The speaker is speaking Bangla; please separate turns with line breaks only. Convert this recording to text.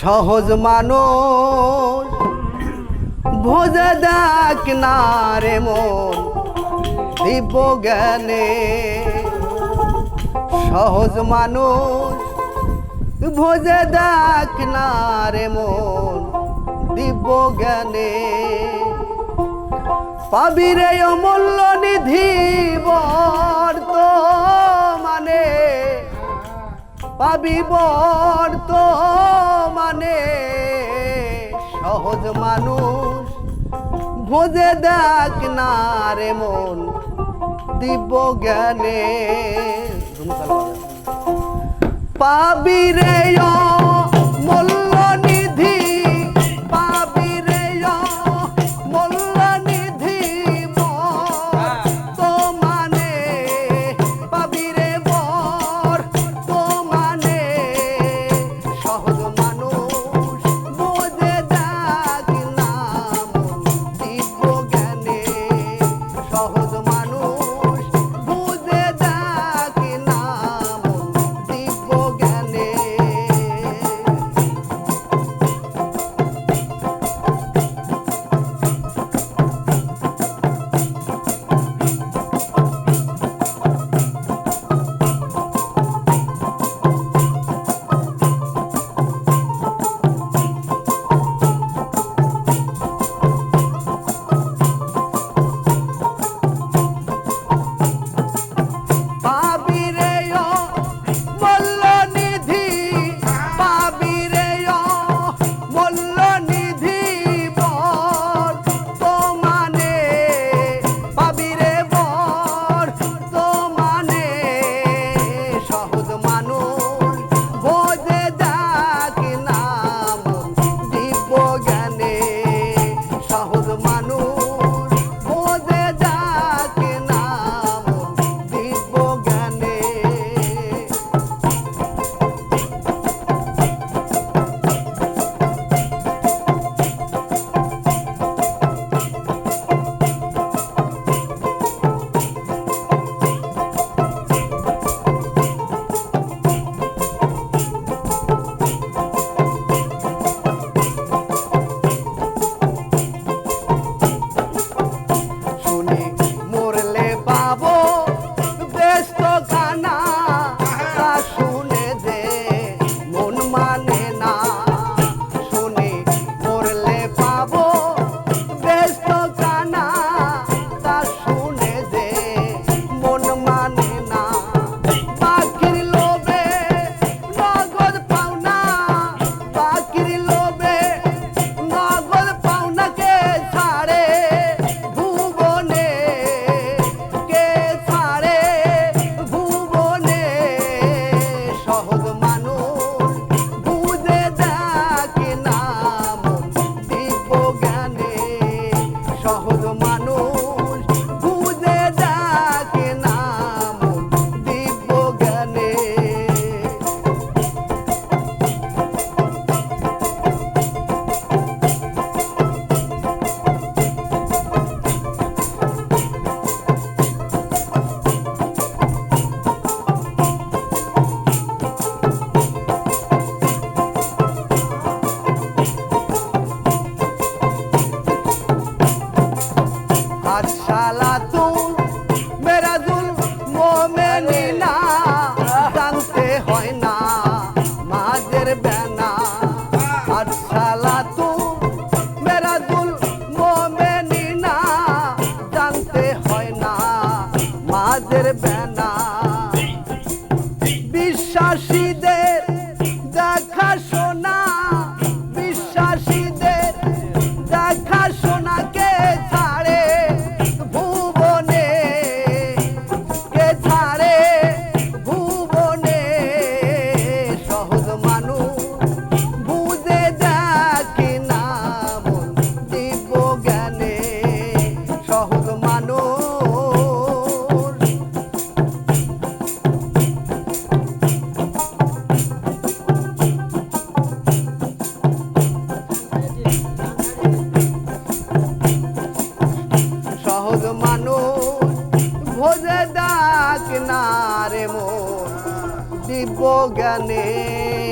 সহজ মানুষ ভোজ দেখ না রে মন দিব জ্ঞানে। সহজ মানুষ ভোজ দেখ না রে মন, দিব্য জ্ঞানে। পাবি রে অমূল্য নিধি বর পাবি তো মানে সহজ মানুষ ভোজে দেখ না রে মন দিব্য জ্ঞানে। পাবি রে মোল una পাঠশালা মেরাজুল মোমেনিনা জানতে হয় না মাঝের বেনা। পাঠশালা মেরাজুল মোমেনিনা জানতে হয় না মাঝের বেনা। জ্ঞানে